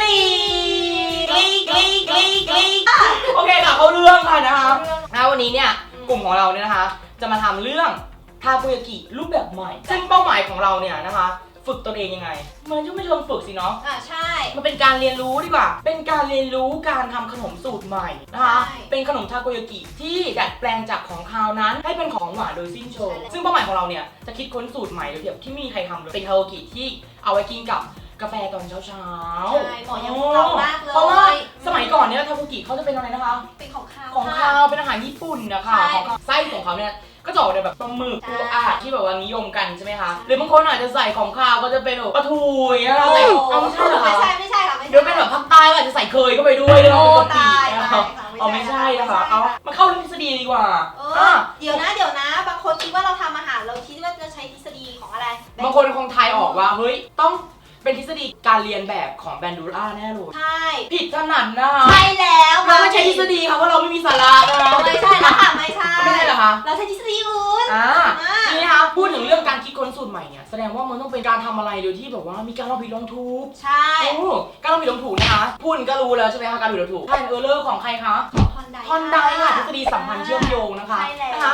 ฮังกลีกลีกลีกลีกโอเคค่ะเขาเรื่องค่ะนะคะวันนี้เนี่ยกลุ่มของเราเนี่ยนะคะ จะมาทำเรื่องทาโกยากิรูปแบบใหม่ ซึ่งเป้าหมายของเราเนี่ยนะคะ ฝึกตนเองยังไง มันก็ไม่เชิงฝึกสิเนาะ อ่าใช่ มันเป็นการเรียนรู้ดีกว่า เป็นการเรียนรู้การทำขนมสูตรใหม่นะคะ ใช่เป็นขนมทาโกยากิที่ดัดแปลงจากของคาวนั้น ให้เป็นของหวานโดยสิ้นเชิงซึ่งเป้าหมายของเราเนี่ยจะคิดค้นสูตรใหม่โดยที่ไม่มีใครทำเลย เป็นทาโกยากิที่เอาไว้กินกับ กาแฟตอนเช้าเช้าๆใช่เหมาะอย่างพวกเรามากเลย เพราะว่าสมัยก่อนเนี่ยทาโกยากิเขาจะเป็นอะไรนะคะ เป็นของข้าวของค่ะคาวเป็นอาหารญี่ปุ่นนะคะใช่ของคาวไส้ของเขาเนี่ยก็จะออกในแบบปลาหมึกใช่ปูอาที่แบบว่านิยมกันใช่ไหมคะ หรือบางคนอาจจะใส่ของคาวก็จะเป็นแบบปลาทูอย่างเงี้ยเราใส่เอาไม่ใช่เหรอไม่คะใช่ไม่ใช่ค่ะไม่ใช่เดี๋ยวเป็นแบบภาคใต้ก็อาจจะใส่เคยเข้าไปด้วยเลยโอ้เป็นกะปิตายนะตายคะค่ะเอาไม่ใช่นะคะไม่ใช่เอามาเข้าเรื่องทฤษฎีดีกว่าเออะอเดี๋ยวนะเดี๋ยวนะ บางคนคิดว่าเราทำอาหารเราคิดว่าจะใช้ทฤษฎีของอะไร บางคนคงทายออกว่าเฮ้ยต้อง เป็นทฤษฎีการเรียนแบบของแบนดูล่าแน่เลยใช่ผิดถนัดนะคะใช่แล้วเราไม่ใช่ทฤษฎีค่ะเพราะเราไม่มีสาระนะคะไม่ใช่แล้วค่ะไม่ใช่ไม่ใช่เหรอคะเราใช้ทฤษฎีอื่นอ่าอ่าทีนี้นะคะพูดถึงเรื่องการคิดค้นสูตรใหม่เนี่ยแสดงว่ามันต้องเป็นการทำอะไรโดยที่แบบว่ามีการลองผิดลองถูกใช่โอ้การลองผิดลองถูกนะคะพูดก็รู้แล้วใช่ไหมคะการลองผิดลองถูกใช่เออร์เลอร์ของใครคะของฮอนไดฮอนไดค่ะทฤษฎีสัมพันธ์เชื่อมโยงนะคะใช่แล้วนะคะ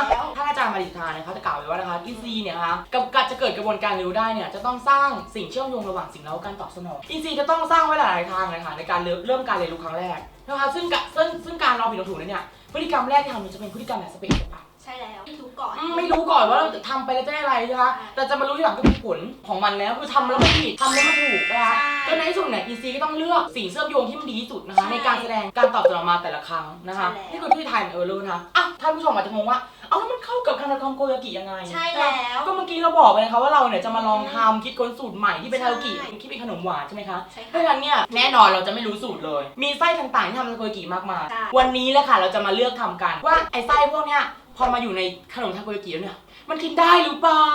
ท่านอาจารย์มาริธาเนี่ยเขาจะกล่าวไว้ว่านะคะ อินซีย์เนี่ยนะคะกับการจะเกิดกระบวนการเรียนรู้ได้เนี่ยจะต้องสร้างสิ่งเชื่อมโยงระหว่างสิ่งแล้วการตอบสนอง อินซีย์จะต้องสร้างไว้หลายๆทางเลยค่ะในการเริ่มเริ่มการเรียนรู้ครั้งแรกนะคะซึ่งกะซึ่งซึ่งการเราผิดเราถูกนั้นเนี่ยพฤติกรรมแรกที่ทำเนี่ยจะเป็นพฤติกรรมแบบสเปซสปะใช่แล้วไม่รู้ก่อนอืมไม่รู้ก่อนว่าเราจะทำไปแล้วจะได้อะไรนะคะแต่จะมารู้ทีหลังก็คือผลของมันแล้วคือทำแล้วมันผิดทำแล้วมันถูกนะคะใช่ก็ในที่สุดเนี่ยอินซีย์ก็ต้องเลือกสิ่งเชื่อมโยงที่มันดีที่สุดนะคะใช่ในการแสดงการตอบสนองมาแต่ละครั้งนะคะใช่แล้วนี่คือที่ไทยเออรู้นะคะอะ ท่านผู้ชมอาจจะงงว่า เอาแล้วมันเข้ากับคานาคองโกยากิยังไงใช่แล้ว ก็เมื่อกี้เราบอกไปนะคะว่าเราเนี่ยจะมาลองทำคิดค้นสูตรใหม่ที่เป็นใช่ทาโกยากิคิดเป็นขนมหวานใช่ไหมคะใช่เพค่ะราะฉะนั้นเนี่ยแน่นอนเราจะไม่รู้สูตรเลย มีไส้ต่างๆที่ทำทาโกยากิมากมายใช่ วันนี้แหละค่ะเราจะมาเลือกทำกันว่าไอ้ไส้พวกเนี้ยพอมาอยู่ในขนมทาโกยากิแล้วเนี่ย มันกินได้หรือเปล่า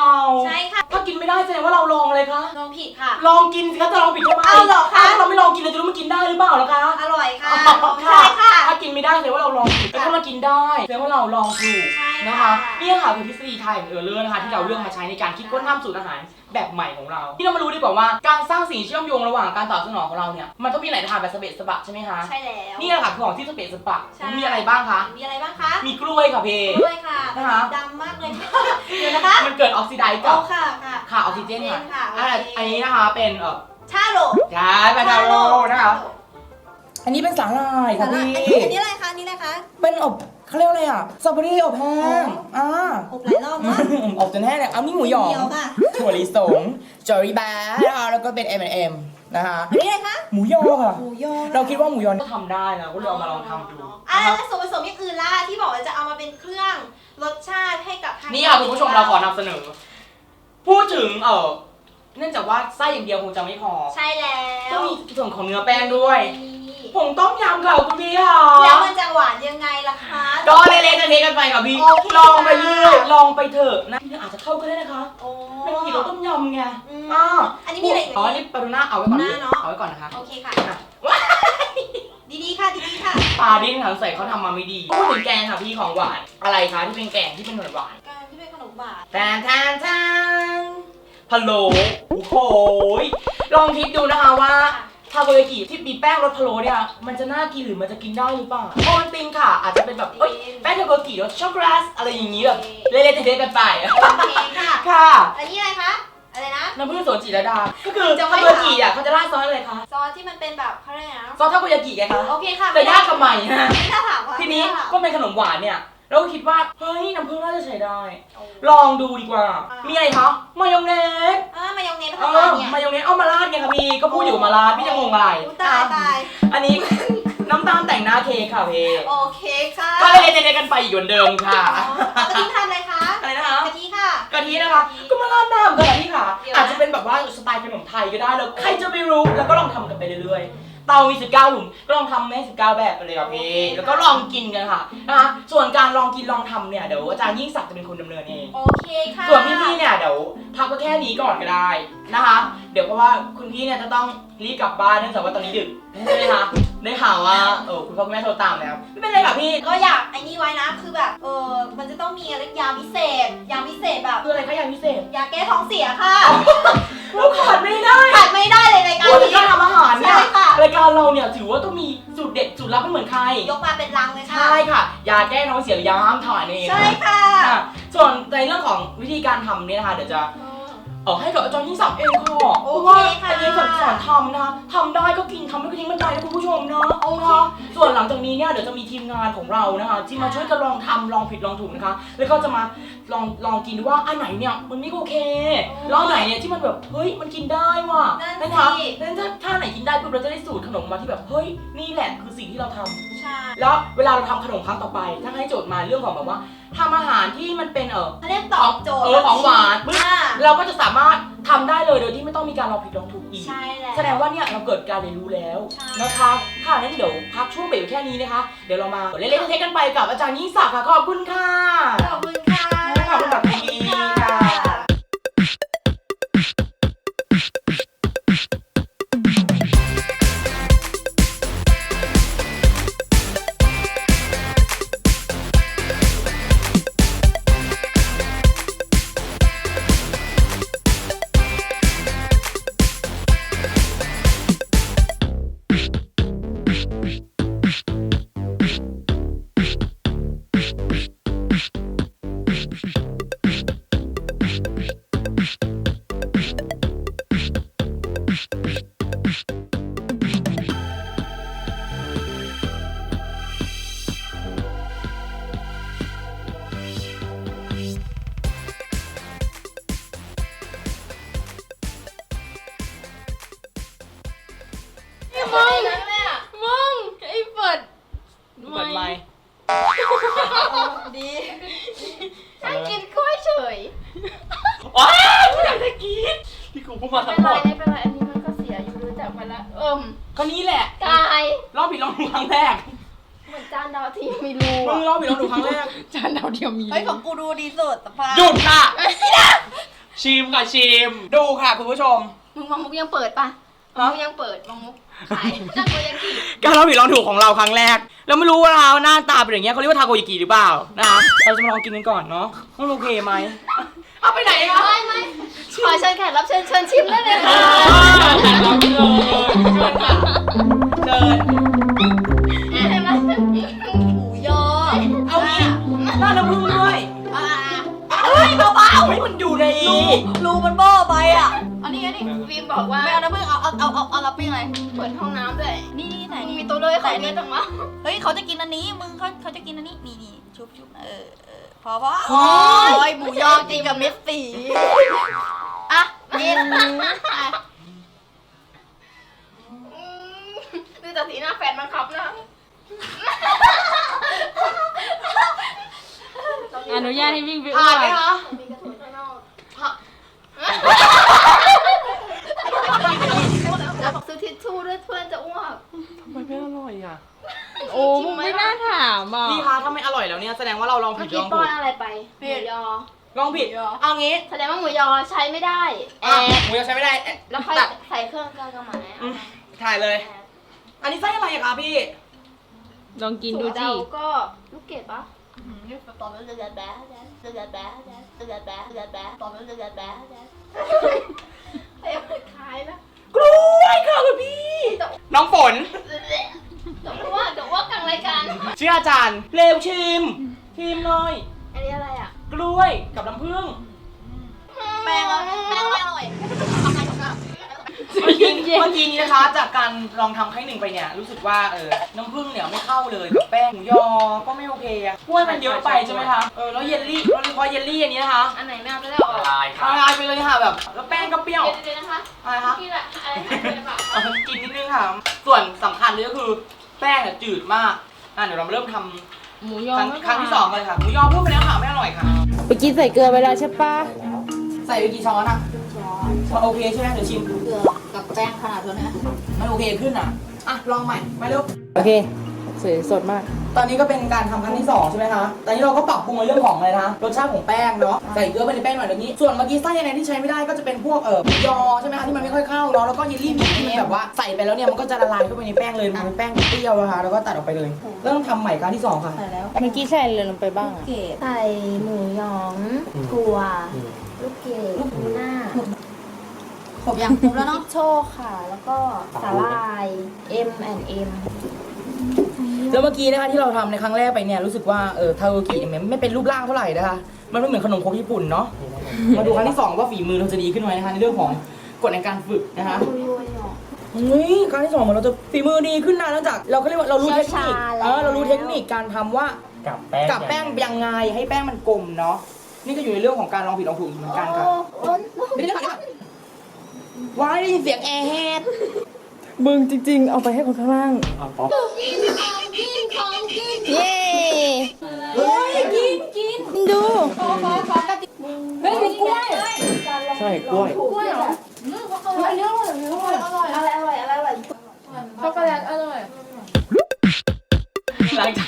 ใช่ค่ะ ถ้ากินไม่ได้แสดงว่าเราลองเลยคะ ลองผิดค่ะ ลองกินสิคะจะลองผิดทำไมเอาเหรอคะ ถ้าเราไม่ลองกินเราจะรู้มันกินได้หรือเปล่าล่ะคะอร่อยค่ะอ๋อใช่ค่ะ ถ้ากินไม่ได้แสดงว่าเราลองผิดแต่ถ้ามันกินได้แสดงว่าเราลองถูก ใช่นะคะนี่ค่ะคือทฤษฎีไทยของเออร์เลอร์นะคะที่เราเลือกมาใช้ในการคิดค้นทำสูตรอาหารแบบใหม่ของเรา ที่เรามารู้ดีกว่าว่าการสร้างสิ่งเชื่อมโยงระหว่างการตอบสนองของเราเนี่ยมันต้องมีหลายทางแบบสเปซสปะใช่ไหมคะใช่แล้วนี่แหละค่ะคือของที่สเปซสปะใช่ มีอะไรบ้างคะมีอะไรบ้างคะมีกล้วยค่ะเพ ด้วยค่ะนะคะ ดำมากเลยเดี๋ยวนะคะมันเกิดออกซิไดซ์โอ้กับค่ะค่ะค่ะออกซิเจนค่ะค่ะอ่าโเคอันนี้นะคะเป็นเอ่อชาโลยาปาทาโร่นะคะอันนี้เป็นสาหร่ายอัค่ะนพี่นี้อันนี้อะไรคะอันนี้อะไรคะเป็นอบ เขาเรียกว่าอะไรอะสตรอเบอรี่อบแห้งอ่าอบหลายรอบเนาะอบจนแห้งเลยเอานี่หมูหยองเดียวค่ะถั่วลิสงจอรี่แบร์นะคะแล้วก็เป็น M&M นะคะอันนี้อะไรคะ หมูยอค่ะ หมูยอ เราคิดว่าหมูยอทำได้นะก็เลยเอามาลองทำดูอะนะคะแล้วส่วนผสมอย่างอื่นล่ะที่บอกว่าจะเอามาเป็นเครื่องรสชาติให้กับทางนี่ค่ะคุณผู้ชมเราขอนำเสนอ พูดถึงเออเนื่องจากว่าไส้อย่างเดียวคงจะไม่พอ ใช่แล้วต้องมีส่วนของเนื้อแป้งด้วยนี่ ผงต้มยำค่ะคุณพี่ค่ะแล้วมันจะหวานยังไงล่ะคะ ก็เละๆจะเทกันไปค่ะพี่โอเค ลองไปเรื่อยลองไปเถอะนะอาจจะเข้าก็ได้นะคะโอ้ เป็นกินรสต้มยำไงอืมอ่าอันนี้มีอะไรอีกไหมอ๋อนี่ปารูน่าเอาไว้ก่อนปารูน่าเนอะ เอาไว้ก่อนนะคะ โอเคค่ะอะดีๆค่ะดีๆค่ะ ปลาดิ้นถังใส่เขาทำมาไม่ดีพูดถึงแกงค่ะพี่ของหวานอะไรคะที่เป็นแกงที่เป็นหวานหวานการที่เป็นขนมหวานๆแทนแทนแทนพะโล้โอ้โหยลองคิดดูนะคะว่า ทาโกยากิที่มีแป้งรสพะโล้เนี่ยมันจะน่ากินหรือมันจะกินได้หรือเปล่าโอนติงค่ะ อาจจะเป็นแบบเอ้ยแป้งทาโกยากิรสช็อกโกแลตอะไรอย่างนี้แบบเละๆเทะๆกันไปโอเคค่ะ ค่ะอันนี้อะไรคะ อะไรนะ น้ำผึ้งสวนจิรดา ก็คือจะทาไม่โกยากิอะเขาจะราดซอสอะไรคะซอสที่มันเป็นแบบเขาเรียกอะไรนะ ซอสทาโกยากิไงคะโอเคค่ะจะยากทำไมฮะ ไม่น่าถามว่าทีนี้ไม่าถาม ก็เป็นขนมหวานเนี่ย เราก็คิดว่า เฮ้ยน้ำผึ้งน่าจะใช้ได้โอ้ลองดูดีกว่า อ่ามี มีอะไรคะมายองเนสอ่ามายองเนสเอทำอะไรอเนี่ยมายองเนสเอามาราดไงคะพี่ ก็พูดอยู่มาราดพี่จะงงอะไรอุ๊ยตายตายอันนี้ น้ำตาลแต่งหน้าเค้กค่ะพี่โอเคค่ะก็เลยเนๆกันไปอีกเหมือนเดิมค่ะ อ๋อกะทิทำอะไรคะอะไรนะคะ กะทิค่ะ กะทินะคะ ก็มาราดน้ำกันพี่ค่ะ เดี๋ยวนะ อาจจะเป็นแบบว่าสไตล์ขนมไทยก็ได้แล้วใครจะไปรู้ แล้วก็ลองทำกันไปเรื่อยๆ เตามี 19 หลุม ก็ลองทำแม่19 แบบไปเลยค่ะพี่ แล้วก็ลองกินกันค่ะนะคะ ส่วนการลองกินลองทำเนี่ยเดี๋ยวอาจารย์ยิ่งศักดิ์จะเป็นคนดำเนินเอง โอเคค่ะส่วนพี่ๆเนี่ยเดี๋ยวดี๋ยวพักไว้แค่นี้ก่อนก็ได้นะคะ เดี๋ยวเพราะว่าคุณพี่เนี่ยจะต้องรีบกลับบ้านเนื่องจากว่าตอนนี้ดึกใช่ไหมคะได้ข่าวว่าเออคุณพ่อคุณแม่โทรตามแล้วไม่เป็นไรค่ะพี่ก็อยากไอ้นี่ไว้นะ คือแบบเออมันจะต้องมีอะไรยาพิเศษยาพิเศษแบบคืออะไรคะอย่างพิเศษยาแก้ท้องเสียค่ะเราขาดไม่ได้ขาดไม่ได้เลยในการพูดถึงนี้ การทำอาหารเนี่ยใช่ค่ะ รายการเราเนี่ยถือว่าต้องมีสูตรเด็ดสูตรลับไม่เหมือนใคร ยกมาเป็นลังเลยค่ะ ใช่ค่ะ ยาแก้ท้องเสียหรือยาห้ามถ่ายนั่นเองใช่ค่ะค่ะส่วนในเรื่องของวิธีการทำเนี่ยนะคะเดี๋ยวจะเออให้กับอาจารย์ยิ่งศักดิ์เองค่ะโอเพราะเคว่าค่ะอาจารย์ยิ่งศักดิ์สอนทำนะคะทำได้ก็กินทำไม่ก็ทิ้งมันไปนะคุณผู้ชมเนาะนะคะส่วนหลังจากนี้เนี่ยเดี๋ยวจะมีทีมงานของเรานะคะ ที่มาช่วยกันลองทำลองผิดลองถูกนะคะ แล้วก็จะมาลองลองกินดูว่าอันไหนเนี่ยมันไม่โอเคแล้วอันไหนเนี่ยที่มันแบบเฮ้ยมันกินได้ว่ะนั่นสิ นะคะแล้วถ้าถ้า ไหนกินได้ปุ๊บเราจะได้สูตรขนมมาที่แบบเฮ้ยนี่แหละคือสิ่งที่เราทำใช่ แล้วเวลาเราทำขนมครั้งต่อไปถ้าให้โจทย์มาเรื่องของแบบว่าทำอาหารที่มันเป็นเออ เขาเรียกตอบโจทย์เออของหวานปึ๊บอ่าเราก็จะสามารถทำได้เลยโดยที่ไม่ต้องมีการลองผิดลองถูกอีก ใช่แล้วแสดงว่าเนี่ยเราเกิดการเรียนรู้แล้วใช่ นะคะค่ะนั้นเดี๋ยวพักช่วงเบรกแค่นี้นะคะ เดี๋ยวเรามาเล่นๆเทคๆกันไปกับอาจารย์ยิ่งศักดิ์ค่ะขอบคุณค่ะขอบคุณค่ะ ขอบคุณแบบนี้ค่ะ มึงมึงไอ้เปิดเปิดไมค์ดีนั่งกินกล้วยเฉยว้ายไม่อยากจะกินที่กูพูดมาไม่ทั้งเป็นหมไรดไม่เป็นไรอันนี้มันก็เสียอยู่รู้จักมันละเอิ่มก็นี่แหละกายรอบผิดลองถูกครั้งแรกเหมือนจานดาวที่มีรูมึงอะรอบผิดลองถูกครั้งแรกจานดาวเดียวมีเฮ้ยของกูดูดีสุดสภาพหยุดค่ะชิมค่ะชิม ดูค่ะคุณผู้ชมมึงมังมุกยังเปิดปะ ฮะมังมุกยังเปิดมังมุกขายน่ากลัวยังกี่การเราผิดลองถูกของเราครั้งแรกแล้วไม่รู้ว่าเราหน้าตาเป็นอย่างเงี้ยเขาเรียกว่าทาโกยากิหรือเปล่านะครับเราจะมาลองกินกันก่อนเนาะว่ามันโอเคไหมเอาไปไหนอะไม่ไม่ขอเชิญแขกรับเชิญเชิญชิมได้เลยอ่าค่ะแขกรับเชิญเชิญค่ะเชิญเห็นไหมหมูยอเอางี้หน้าน้ำผึ้งด้ มันอยู่ในๆรูมันโบ้ไปอะอันนี้อันนี้ฟิล์มบอกว่าไม่เอาน้ำผึ้งเอาเอาเอาเอาเอาลับปิ้งอะไรเปิดห้องน้ำด้วยนี่นี่ไหนมึงนี่มีตัวเลยขายเยอะจังวะเฮ้ยเขาจะกินอันนี้มึงเขาเขาจะกินอันนี้นี่นี่ชุบชุบเออเออพอพอโอ้ยยหมูยอกินกับเม็ดสีอะกินดูจากสีหน้าแฟนมันครับนะอนุญาตให้วิ่งไปผ่าน แล้วบอกซื้อทิชชู่ด้วยเพื่อนจะอ้วก ทำไมไม่อร่อยอะ โอ้มึงไม่น่าถามอะ พี่คะถ้าไม่อร่อยแล้วเนี่ยแสดงว่าเราลองเมื่ผิอดลกี้องป้ถูอกนอะไรไปหมูยอ ลองผิดเอางี้แสดงว่าหมูยอใช้ไม่ได้แออะบหมูยังใช้ไม่ได้แอะแล้วค่อยตัดใส่เครื่องกระหม่อมอืมถ่ายเลย อันนี้ไส้อะไรอะคะพี่ ลองกินกินดูดูจิจิ ก็ลูกเกดปะ ตอบแล้วจะแบ๊ะแบ๊ะจะแบ๊ะแบ๊ะจะแบ๊ะแบ๊ะจะแบ๊ะตอบแล้วจะแบ๊ะแบ๊ะเอ้ยมันคล้ายนะกล้วยค่ะคุณพี่ น้องฝนเดี๋ยวว่าเดี๋ยวว่ากลางรายการ ชื่ออาจารย์ เร็วชิม ชิมเลยอันนี้อะไรอะ กล้วยกับน้ำผึ้งแป้งอะแป้งไม่อร่อย เมื่อกี้เมื่อกี้นี้นะคะ จากการลองทำครั้งหนึ่งไปเนี่ย รู้สึกว่าเออน้ำผึ้งเนี่ยไม่เข้าเลยกับแป้งหมูยอก็ไม่โอเคอะกล้วยมันเยอะไปใช่ไหมคะเออแล้วเยลลี่โดยเฉพาะเยลลี่อันนี้นะคะอันไหนไม่เอาไปแล้วออกละลายไปเลยค่ะแบบ แล้วแป้งก็เปรี้ยว เดี๋ยวๆนะคะอะไรคะ พี่ละอะไรหายไปหรือเปล่าเอากินนิดนึงค่ะ ส่วนสำคัญเลยก็คือแป้งเนี่ยจืดมากอะเดี๋ยวเรามาเริ่มทำหมูยคอรั้งครั้งที่สองเลยค่ะหมูยอพูดไปแล้วค่ะไม่อร่อยค่ะ ไปกินใส่เกลือไปแล้วใช่ปะใส่ไปกี่ช้อนอะช้อนโอเคใช่ไหมเดี๋ยวชิมเกลือ กับแป้งขนาดเท่านี้มันโอเคขึ้นอะ อะ ลองใหม่ มาเร็ว โอเคสวยสดมากอตอนนี้ก็เป็นการทำครั้งที่สองใช่ไหมคะ ตอนนี้เราก็ปรับปรุงในเรื่องของอะไรนะรสชาติของแป้งเนาะ ใส่เกลือไปในแป้งหน่อยเดี๋ยวนี้ ส่วนเมื่อกี้ไส้อะไรที่ใช้ไม่ได้ก็จะเป็นพวกเออหมูยอใช่ไหมคะที่มันไม่ค่อยเข้าเนาะ แล้วก็เยลลี่หมี่ที่มันแบบว่าใส่ไปแล้วเนี่ยมันก็จะละลายเข้าไปในแป้งเลยมันเป็นแป้งเปรี้ยวนะคะแล้วก็ตัดออกไปเลยเริ่มทำใหม่ครั้งที่สองค่ะ ใส่แล้วเมื่อกี้ใส่อะไรลงไปบ้างอะเกดใส่หมูหยองถั่วลูกเกดลูกหน้า ครบยังครบแล้วเนาะ โชคค่ะ แล้วก็สาลาย M and M แล้วเมื่อกี้นะคะที่เราทำในครั้งแรกไปเนี่ยรู้สึกว่าเออทาโอกิเนี่ยไม่เป็นรูปร่างเท่าไหร่นะคะ มันไม่เหมือนขนมครกญี่ปุ่นเนาะ มาดูครั้งที่สองว่าฝีมือเราจะดีขึ้นไหมนะคะในเรื่องของกฎในการฝึกนะคะเฮ้ยครั้งที่สองเหมือนเราจะฝีมือดีขึ้นนะนอกจากเราก็เรียกว่าเรารู้เทคนิค เชี่ยวชาญแล้ว เออเรารู้เทคนิคการทำว่ากับแป้งกับแป้งยังไงให้แป้งมันกลมเนาะ นี่ก็อยู่ในเรื่องของการลองผิดลองถูกเหมือนกันค่ะไม่ได้ค่ะ ว้ายได้ยินเสียงแอร์แฮดมึงจริง ๆ เอาไปให้คนข้างล่างอะป๊อปเย้เฮ้ยกินดูเฮ้ยมีกล้วยใช่กล้วย กล้วยเหรอเฮ้ยอันนี้อร่อยอันนี้อร่อยอร่อยอะไรอร่อยอะไรอร่อยช็อกโกแลตอร่อย หลังจาก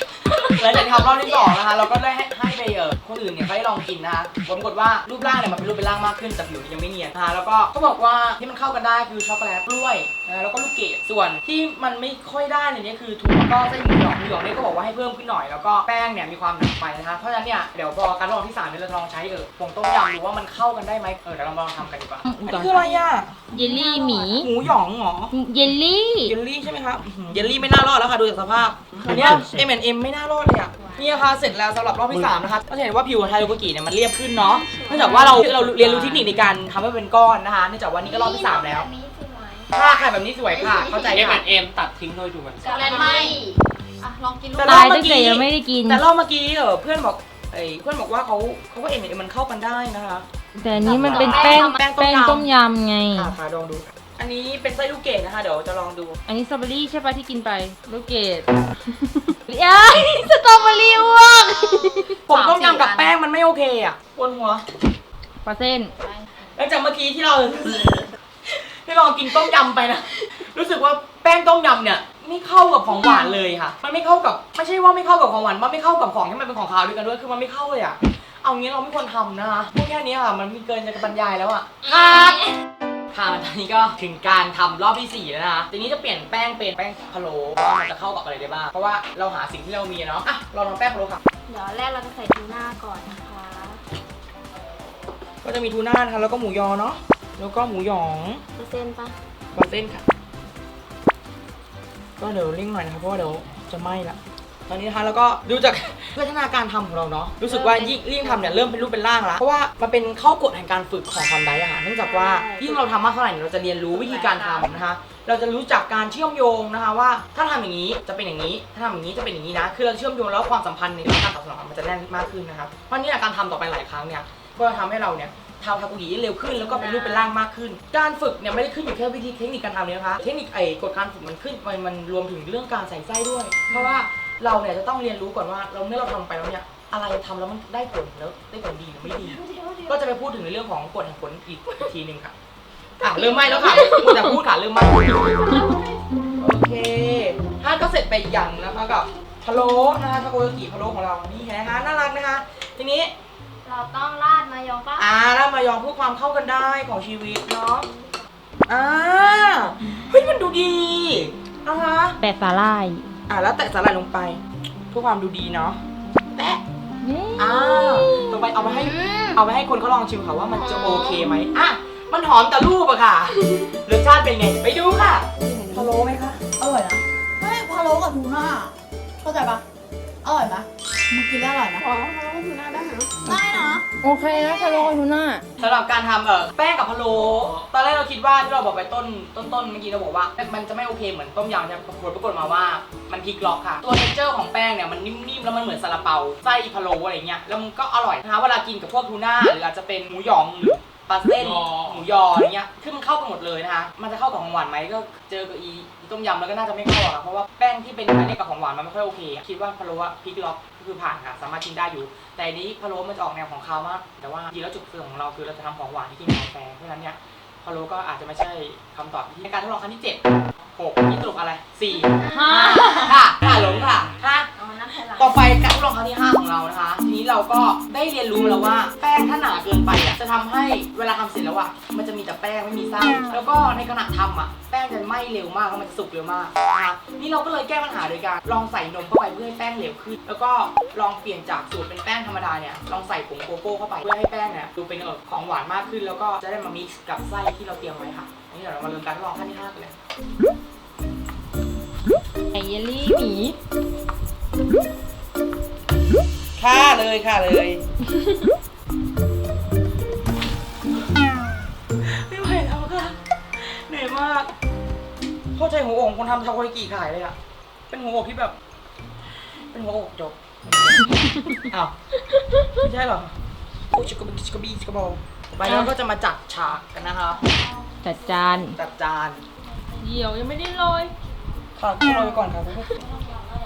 หลังจากทำรอบที่สองนะคะ เราก็ได้ให้ให้ ไปเออคนอื่นเนี่ยเขาได้ลองกินนะคะผลปรากฏว่ารูปร่างเนี่ยมันเป็นรูปเป็นร่างมากขึ้นแต่ผิวยังไม่เนียนนะคะแล้วก็เขาบอกว่าที่มันเข้ากันได้คือช็อกโกแลตกล้วยนะแล้วก็ลูกเกดส่วนที่มันไม่ค่อยได้เนี่ยคือถั่วก็ไส้หมูหยองหมูหยองเนี่ยก็บอกว่าให้เพิ่มขึ้นหน่อยแล้วก็แป้งเนี่ยมีความหนาไปนะคะเพราะฉะนั้นเนี่ยเดี๋ยวพอการลองที่สามเนี่ยเราจะลองใช้เออผงต้มยำดูว่ามันเข้ากันได้ไหมเออเดี๋ยวเรามาลองทำกันดีกว่าอันนี้คืออะไรอะเยลลี่หมี หมูหยองเหรอเยลลี่ เยลลี่ใช่ไหมครับอื้อหือเยลลี่ไม่น่ารอดแล้วค่ะดูจากสภาพอันเนี้ย M&M ไม่น่ารอดเลยอะ นี่นะคะเสร็จแล้วสำหรับรอบที่สามนะคะก็จะเห็นว่าผิวของไทโยโกกิเนี่ยมันเรียบขึ้นเนาะเนื่องจากว่าเราเราเรียนรู้เทคนิคในการทำให้เป็นก้อนนะคะเนื่องจากว่านี่ก็รอบที่สามแล้วค่ะค่ะแบบนี้สวยค่ะ เข้าใจเอ็มค่ะเอ็มตัดทิ้งด้วยถูกไหมช็อกโกแลตไหมอะลองกินลูกแต่ตายตั้งแต่ยังไม่ได้กิน แต่รอบเมื่อกี้เออเพื่อนบอกเอ้ยเพื่อนบอกว่าเขาเขาก็ M&M มันเข้ากันได้นะคะแต่อันนี้มันเป็นแป้งแป้แป้งงต้ต้มมยำยำไงค่ะค่ะลองดู อันนี้เป็นไส้ลูกเกดนะคะ เดี๋ยวจะลองดู อันนี้สตรอเบอรี่ใช่ปะที่กินไป ลูกเกดเอ้ยสตรอเบอรี่อ้วกผมต้มยำกับแป้งมันไม่โอเคอะปวดหัวปลาเส้นหลังจากเมื่อกี้ที่เรา ที่เรากินต้มยำไปนะ รู้สึกว่าแป้งต้มยำเนี่ยไม่เข้ากับของหวานเลยค่ะ มันไม่เข้ากับ ไม่ใช่ว่าไม่เข้ากับของหวาน มันไม่เข้ากับของที่มันเป็นของคาวด้วยกันด้วย คือมันไม่เข้าเลยอะ เอางี้เราไม่ควรทำนะคะ พวกแค่นี้ค่ะ มันมีเกินจะบรรยายแล้วอะ ครับค่ะตอนนี้ก็ถึงการทำรอบที่สี่แล้วนะคะทีนี้จะเปลี่ยนแป้งเป็นแป้งพะโล้ว่ามันจะเข้ากับอะไรได้บ้าง เพราะว่าเราหาสิ่งที่เรามีอะเนาะ อะเราลองแป้งพะโล้ค่ะ เดี๋ยวแรกเราจะใส่ทูน่าก่อนนะคะ ก็จะมีทูน่านะคะแล้วก็หมูยอเนาะ แล้วก็หมูหยองจะเส้นปะปลาเส้นค่ะ ก็เดี๋ยวเร่งหน่อยนะครับเพราะว่าเดี๋ยวจะไหม้ละ ตอนนี้นะคะแล้วก็ดูจากพัฒนาการทำของเราเนาะรู้สึกว่ายิ่งยิ่งทำเนี่ยเริ่มเป็นรูปเป็นร่างละเพราะว่ามันเป็นข้อกฎแห่งการฝึกของความได้อะค่ะเนื่องจากว่ายิ่งเราทำมากเท่าไหร่เนี่ยเราจะเรียนรู้วิธีการทำนะคะ เราจะรู้จักการเชื่อมโยงนะคะว่าถ้าทำอย่างนี้จะเป็นอย่างนี้ ถ้าทำอย่างนี้จะเป็นอย่างนี้นะคือเราเชื่อมโยงแล้วความสัมพันธ์ในการตอบสนองมันจะแน่นมากขึ้นนะครับเพราะนี่แหละการทำต่อไปหลายครั้งเนี่ยก็จะทำให้เราเนี่ยทำทากุกิได้เร็วขึ้นแล้วก็เป็นรูปเป็นร่างมากขึ้น การฝึกเนี่ยไม่ได้ขึ้นอยู่แค่วิธีเทคนิคการทำเนี่ยนะคะ เทคนิคไอ้กฎการฝึกมันขึ้นมันมันรวมถึงเรื่องการใส่ไส้ด้วย เพราะว่า เราเนี่ยจะต้องเรียนรู้ก่อนว่าเราเมื่อเราทำไปแล้วเนี่ยอะไรทำแล้วมันได้ผลแล้วได้ผลดีหรือไม่ดี ก็จะไปพูดถึงในเรื่องของกฎแห่งผลอีกทีหนึ่งค่ะอะเริ่มไหม้แล้วค่ะพูดแต่พูดค่ะเริ่มไหม้โอเคท่านก็เสร็จไปอีกอย่างนะคะกับพะโล้นะคะทาโกยากิพะโล้ของเรานี่นะคะน่ารักนะคะ ทีนี้เราต้องราดมายองปะอ่าแล้วมายองเพื่อความเข้ากันได้ของชีวิตเนาะอ่าเฮ้ยมันดูดีอ่าฮะแปะสาลาย อ่าแล้วแตะสาหร่ายลงไปเพื่อความดูดีเนาะแตะอ่าต่อไปเอาไปให้เอาไปให้คนเขาลองชิมค่ะว่ามันจะโอเคไหมอะมันหอมแต่รูปอะค่ะรสชาติเป็นไง ไปดูค่ะพะโล้ไหมคะ อร่อยนะไม่พะโล้กับทูน่าเข้าใจปะอร่อยปะ มึงกินแล้วอร่อยนะอ๋อพะโล้กับทูน่าได้เหรอได้นะโอเคนะคาโรกับทูน่าสำหรับการทำเออแป้งกับพะโล้ตอนแรกเราคิดว่าที่เราบอกไปต้นต้นต้นเมื่อกี้เราบอกว่า มันจะไม่โอเคเหมือนต้มยำใช่ไหมปรากฏปรากฏมาว่ามันพลิกล็อกค่ะ ตัวเท็กเจอร์ของแป้งเนี่ยมันนิ่มๆแล้วมันเหมือนซาลาเปาไส้พะโล้อะไรเงี้ยแล้วมันก็อร่อยนะคะเวลากินกับพวกทูน่าหรืออาจจะเป็นหมูหยองหรือปลาเส้นหมูยออะไรเงี้ย คือมันเข้ากันหมดเลยนะคะ มันจะเข้ากับของหวานไหมก็เจอกับอีอีต้มยำแล้วก็น่าจะไม่เข้าอะค่ะเพราะว่าแป้งที่เป็นอันนี้กับของหวานมันไม่ค่อยโอเคอะคิดว่าพะโล้อะพลิกล็อก ก็คือผ่านค่ะสามารถกินได้อยู่ แต่อันนี้พะโล้มันจะออกแนวของคาวมาก แต่ว่าจริงแล้วจุดประสงค์ของเราคือเราจะทำของหวานที่กินกาแฟเพราะฉะนั้นเนี่ยพะโล้ก็อาจจะไม่ใช่คำตอบที่ในการทดลองครั้งที่เจ็ดหกนี่ตลกอะไรสี่ห้าค่ะค่ะหลงค่ะห้าอ๋อนะต่อไปการทดลองครั้งที่ 5 ของเรานะคะทีนี้ เราก็ได้เรียนรู้มาแล้วว่า แป้งถ้าหนาเกินไปอะจะทำให้เวลาทำเสร็จแล้วอะมันจะมีแต่แป้งไม่มีไส้แล้วก็ในขณะทำอะแป้งจะไหม้เร็วมากแล้วมันจะสุกเร็วมากนะคะนี่เราก็เลยแก้ปัญหาโดยการลองใส่นมเข้าไปเพื่อให้แป้งเหลวขึ้น แล้วก็ลองเปลี่ยนจากสูตรเป็นแป้งธรรมดาเนี่ยลองใส่ผงโกโก้เข้าไปเพื่อให้แป้งเนี่ยดูเป็นเออของหวานมากขึ้น แล้วก็จะได้มา mix กับไส้ที่เราเตรียมไว้ค่ะอันนี้เดี๋ยวเรามาเริ่มการทดลองขั้นที่ห้ากันเลย ไอเยลลี่หมี ค่าเลยค่ะเลย ไม่ไหวแล้วค่ะ เหนื่อยมาก เข้าใจหัวอกคนทำทาโกยากิขายเลยอะเป็นหัวอกที่แบบ เป็นหัวอกจบ อ้าว ไม่ใช่เหรอโอ้ชิคกบิชิคกบีชิคกบอลไปแล้วก็จะมาจัดฉากกันนะคะ จัดจานจัดจานเดี๋ยวยังไม่ได้โรยค่ะต้องโรยไปก่อนค่ะ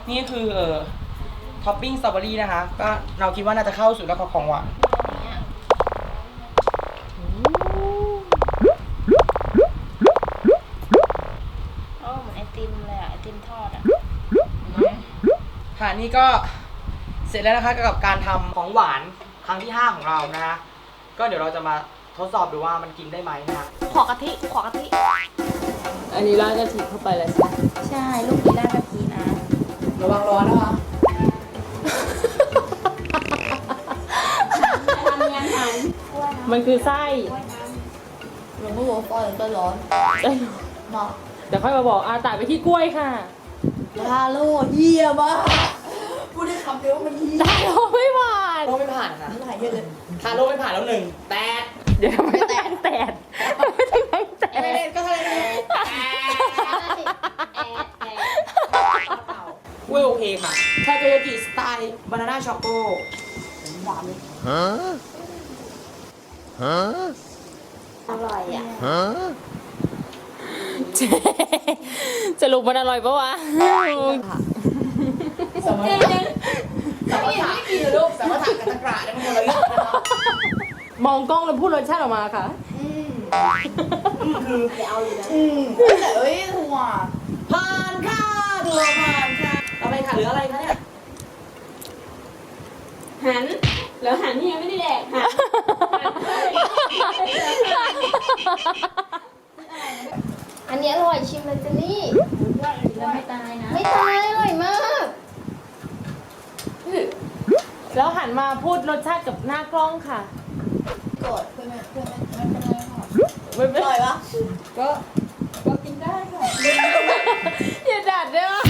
นี่คือเอ่อ ท็อปปิ้งสตรอเบอรี่นะคะ ก็เราคิดว่าน่าจะเข้าสู่แล้วของหวานโอ้เหมือนไอติมเลยอะไอติมทอดอะค่ะนี่ก็เสร็จแล้วนะคะกับการทำของหวานครั้งที่ 5 ของเรานะคะ ก็เดี๋ยวเราจะมาทดสอบดูว่ามันกินได้ไหมนะคะ ขอกะทิขอกะทิ อันนี้ราดกะทิเข้าไปเลยใช่ไหมใช่ ลูกนี้น่ากะทินะ ระวังร้อนนะคะ มันคือไส้หลวงพ่อบอกปล่อยตัวร้อนมาเดี๋ยวค่อยมาบอกอาตายไปที่กล้วยค่ะฮาโลเฮียมากพูดได้คำเดียวว่ามันเฮียได้หรอไม่หวานโลไม่ผ่านค่ะหลายเฮียเลยค่ะโลไม่ผ่านแล้วหนึ่งแต่เดี๋ยวไม่ต้องนั่งแตดไม่ต้องนั่งแตไม่ดเล่นก็ทะเลเล่นกล้วยโอเคค่ะทาโกยากิสไตล์บานาน่าช็อกโกหวานเลย อร่อยอะสรุปมันอร่อยปะวะสมมติสมมติไม่กินลูกสมมติกับตะกร้าได้มันคนละเรื่องนะคะมองกล้องแล้วพูดรสชาติออกมาค่ะอืมคืออืมแต่เอ้ยถั่วผ่านค่ะตัวผ่านค่ะต่อไปค่ะเหลืออะไรคะเนี่ยหันแล้วหันที่ยังไม่ได้แดกหัน อันนี้อร่อยชิมเลยเจนนี่ แล้วไม่ตายนะ ไม่ตายอร่อยมาก แล้วหันมาพูดรสชาติกับหน้ากล้องค่ะกดเพื่อนไม่เพื่อนไม่ไม่เป็นไรค่ะไม่อเป็นร่อยปะก็ก็กินได้ค่ะ อย่าดัดด้วยวะ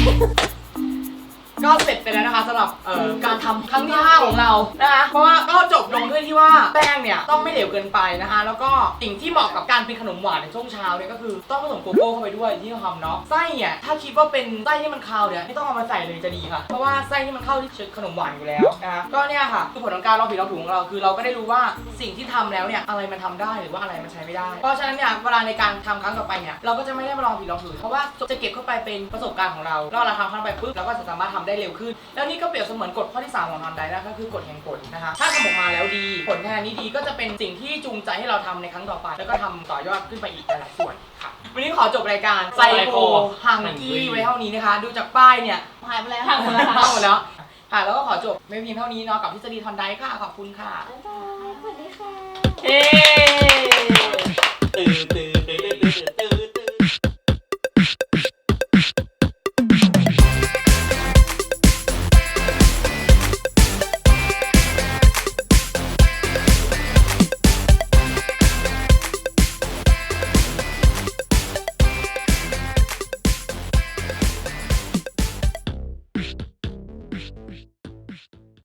ก็เสร็จไปแล้วนะคะสำหรับเอ่อการทำครั้งที่5ของเรานะคะ เพราะว่าก็จบลงด้วยที่ว่าแป้งเนี่ยต้องไม่เหลวเกินไปนะคะ แล้วก็สิ่งที่เหมาะกับการเป็นขนมหวานในช่วงเช้าเนี่ยก็คือต้องผสมโกโก้เข้าไปด้วยที่เราทำเนาะไส้เนี่ยถ้าคิดว่าเป็นไส้ที่มันคาวเนี่ยไม่ต้องเอามาใส่เลยจะดีค่ะ เพราะว่าไส้ที่มันเข้าที่ขนมหวานอยู่แล้วนะคะก็เนี่ยค่ะคือผลของการลองผิดลองถูกของเราคือเราก็ได้รู้ว่าสิ่งที่ทำแล้วเนี่ยอะไรมันทำได้หรือว่าอะไรมันใช้ไม่ได้ เพราะฉะนั้นเนี่ยเวลาในการทำครั้งต่อไปเนี่ยเราก็จะไม่ได้มาลองผิดลองถูกเพราะว่าจะเก็บเข้าไปเป็นประสบการณ์ของเราแล้วเราทำครั้งต่อไปปุ๊บเราก็จะสามารถทำได้ได้เร็วขึ้น แล้วนี่ก็เปรียบเสมือนกฎข้อที่ 3 ของทอนได้แล้วก็คือกฎแห่งผลนะคะ ถ้าทำออกมาแล้วดี ผลงานนี้ดีก็จะเป็นสิ่งที่จูงใจให้เราทำในครั้งต่อไป แล้วก็ทำต่อยอดขึ้นไปอีกหลายส่วนค่ะ วันนี้ขอจบรายการไซโคฮังกี้ไว้เท่านี้นะคะ ดูจากป้ายเนี่ยหายไปแล้วหายไปแล้วหายแล้วค่ะแล้วก็ขอจบไม่เพียงเท่านี้เนาะกับทฤษฎีทอนไดค่ะขอบคุณค่ะสวัสดีค่ะเฮ้ตื่นเตื่นเตื่น